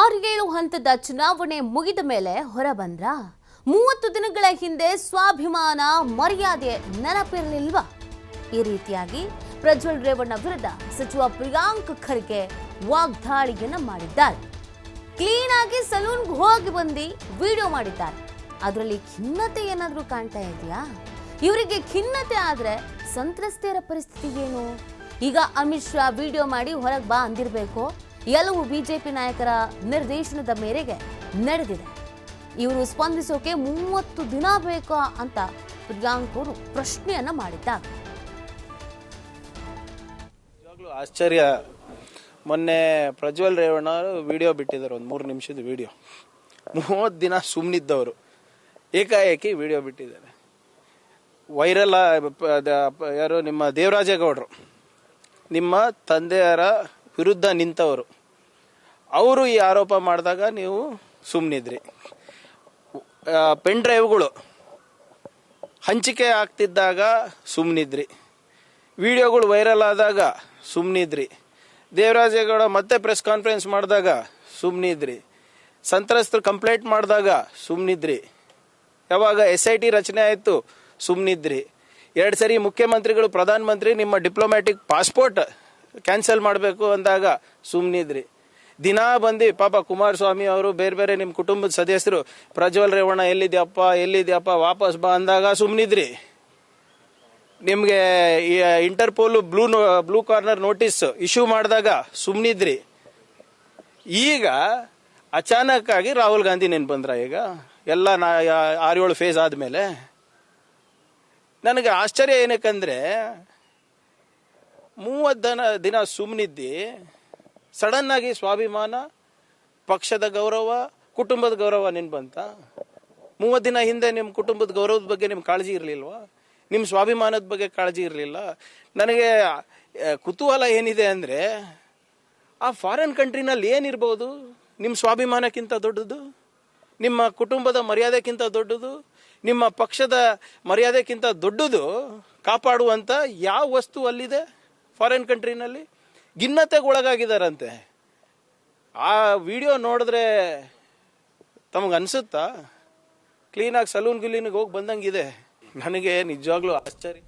ಆರೇಳು ಹಂತದ ಚುನಾವಣೆ ಮುಗಿದ ಮೇಲೆ ಹೊರಬಂದ್ರ ಮೂವತ್ತು ದಿನಗಳ ಹಿಂದೆ ಸ್ವಾಭಿಮಾನ ಮರ್ಯಾದೆ ನೆನಪಿರಲಿಲ್ವಾ? ಈ ರೀತಿಯಾಗಿ ಪ್ರಜ್ವಲ್ ರೇವಣ್ಣ ವಿರುದ್ಧ ಸಚಿವ ಪ್ರಿಯಾಂಕ್ ಖರ್ಗೆ ವಾಗ್ದಾಳಿಯನ್ನ ಮಾಡಿದ್ದಾರೆ. ಕ್ಲೀನ್ ಆಗಿ ಸಲೂನ್ಗೆ ಹೋಗಿ ಬಂದು ವಿಡಿಯೋ ಮಾಡಿದ್ದಾರೆ. ಅದರಲ್ಲಿ ಖಿನ್ನತೆ ಏನಾದರೂ ಕಾಣ್ತಾ ಇದೆಯಾ? ಇವರಿಗೆ ಖಿನ್ನತೆ ಆದರೆ ಸಂತ್ರಸ್ತೆಯರ ಪರಿಸ್ಥಿತಿ ಏನು? ಈಗ ಅಮಿತ್ ಶಾ ವಿಡಿಯೋ ಮಾಡಿ ಹೊರಗೆ ಬಾ ಅಂದಿರಬೇಕು. ಎಲ್ಲವೂ ಬಿಜೆಪಿ ನಾಯಕರ ನಿರ್ದೇಶನದ ಮೇರೆಗೆ ನಡೆದಿದೆ. ಇವರು ಸ್ಪಂದಿಸೋಕೆ ಮೂವತ್ತು ದಿನ ಬೇಕಾ ಅಂತ ಪ್ರಿಯಾಂಕ್ ಅವರು ಪ್ರಶ್ನೆಯನ್ನ ಮಾಡಿದ್ದಾರೆ. ಆಶ್ಚರ್ಯ. ಮೊನ್ನೆ ಪ್ರಜ್ವಲ್ ರೇವಣ್ಣ ವಿಡಿಯೋ ಬಿಟ್ಟಿದ್ದಾರೆ, ಒಂದು ಮೂರು ನಿಮಿಷದ ವಿಡಿಯೋ. ಮೂವತ್ತು ದಿನ ಸುಮ್ಮನಿದ್ದವರು ಏಕಾಏಕಿ ವಿಡಿಯೋ ಬಿಟ್ಟಿದ್ದಾರೆ. ವೈರಲ್ ಯಾರು, ನಿಮ್ಮ ದೇವರಾಜೇಗೌಡರು. ನಿಮ್ಮ ತಂದೆಯರ ವಿರುದ್ಧ ನಿಂತವರು. ಅವರು ಈ ಆರೋಪ ಮಾಡಿದಾಗ ನೀವು ಸುಮ್ಮನಿದ್ರಿ ಪೆನ್ ಡ್ರೈವ್ಗಳು ಹಂಚಿಕೆ ಆಗ್ತಿದ್ದಾಗ ಸುಮ್ಮನಿದ್ರಿ ವಿಡಿಯೋಗಳು ವೈರಲ್ ಆದಾಗ ಸುಮ್ಮನಿದ್ರಿ ದೇವರಾಜೇಗೌಡ ಮತ್ತೆ ಪ್ರೆಸ್ ಕಾನ್ಫರೆನ್ಸ್ ಮಾಡಿದಾಗ ಸುಮ್ಮನಿದ್ರಿ ಸಂತ್ರಸ್ತರು ಕಂಪ್ಲೇಂಟ್ ಮಾಡಿದಾಗ ಸುಮ್ಮನಿದ್ರಿ ಯಾವಾಗ ಎಸ್ ಐ ಟಿ ರಚನೆ ಆಯಿತು ಸುಮ್ಮನಿದ್ರಿ ಎರಡು ಸರಿ ಮುಖ್ಯಮಂತ್ರಿಗಳು, ಪ್ರಧಾನಮಂತ್ರಿ ನಿಮ್ಮ ಡಿಪ್ಲೊಮ್ಯಾಟಿಕ್ ಪಾಸ್ಪೋರ್ಟ್ ಕ್ಯಾನ್ಸಲ್ ಮಾಡಬೇಕು ಅಂದಾಗ ಸುಮ್ಮನಿದ್ರಿ ದಿನ ಬಂದು, ಪಾಪ ಕುಮಾರಸ್ವಾಮಿ ಅವರು ಬೇರೆ ಬೇರೆ ನಿಮ್ಮ ಕುಟುಂಬದ ಸದಸ್ಯರು, ಪ್ರಜ್ವಲ್ ರೇವಣ್ಣ ಎಲ್ಲಿದ್ಯಪ್ಪ ಎಲ್ಲಿದ್ಯಪ್ಪ, ವಾಪಸ್ ಬಾ ಅಂದಾಗ ಸುಮ್ಮನಿದ್ರಿ ನಿಮಗೆ Interpol blue blue corner notice issue ಮಾಡಿದಾಗ ಸುಮ್ಮನಿದ್ರಿ ಈಗ ಅಚಾನಕ್ ಆಗಿ ರಾಹುಲ್ ಗಾಂಧಿ ನೆನ್ ಬಂದ್ರ ಈಗ? ಎಲ್ಲ ನಾ ಆರು ಏಳು ಫೇಸ್ ಆದಮೇಲೆ. ನನಗೆ ಆಶ್ಚರ್ಯ ಏನಕ್ಕಂದ್ರೆ ಮೂವತ್ತು ದಿನ ದಿನ ಸುಮ್ಮನಿದ್ದು ಸಡನ್ನಾಗಿ ಸ್ವಾಭಿಮಾನ, ಪಕ್ಷದ ಗೌರವ, ಕುಟುಂಬದ ಗೌರವ ನಿನ್ ಬಂತ ಮೂವತ್ತು ದಿನ ಹಿಂದೆ ನಿಮ್ಮ ಕುಟುಂಬದ ಗೌರವದ ಬಗ್ಗೆ ನಿಮ್ಗೆ ಕಾಳಜಿ ಇರಲಿಲ್ವಾ? ನಿಮ್ಮ ಸ್ವಾಭಿಮಾನದ ಬಗ್ಗೆ ಕಾಳಜಿ ಇರಲಿಲ್ಲ? ನನಗೆ ಕುತೂಹಲ ಏನಿದೆ ಅಂದರೆ, ಆ ಫಾರಿನ್ ಕಂಟ್ರಿನಲ್ಲಿ ಏನಿರ್ಬೋದು? ನಿಮ್ಮ ಸ್ವಾಭಿಮಾನಕ್ಕಿಂತ ದೊಡ್ಡದು? ನಿಮ್ಮ ಕುಟುಂಬದ ಮರ್ಯಾದೆಕ್ಕಿಂತ ದೊಡ್ಡದು? ನಿಮ್ಮ ಪಕ್ಷದ ಮರ್ಯಾದೆಕ್ಕಿಂತ ದೊಡ್ಡದು? ಕಾಪಾಡುವಂಥ ಯಾವ ವಸ್ತು ಅಲ್ಲಿದೆ? ಫಾರಿನ್ ಕಂಟ್ರಿನಲ್ಲಿ ಗಿನ್ನತೆಗೆ ಒಳಗಾಗಿದ್ದಾರಂತೆ ಆ ವಿಡಿಯೋ ನೋಡಿದ್ರೆ ತಮಗೆ ಅನಿಸುತ್ತಾ? ಕ್ಲೀನಾಗಿ ಸಲೂನ್ ಗಿಲೀನಿಗೆ ಹೋಗಿ ಬಂದಂಗಿದೆ. ನನಗೆ ನಿಜವಾಗ್ಲೂ ಆಶ್ಚರ್ಯ.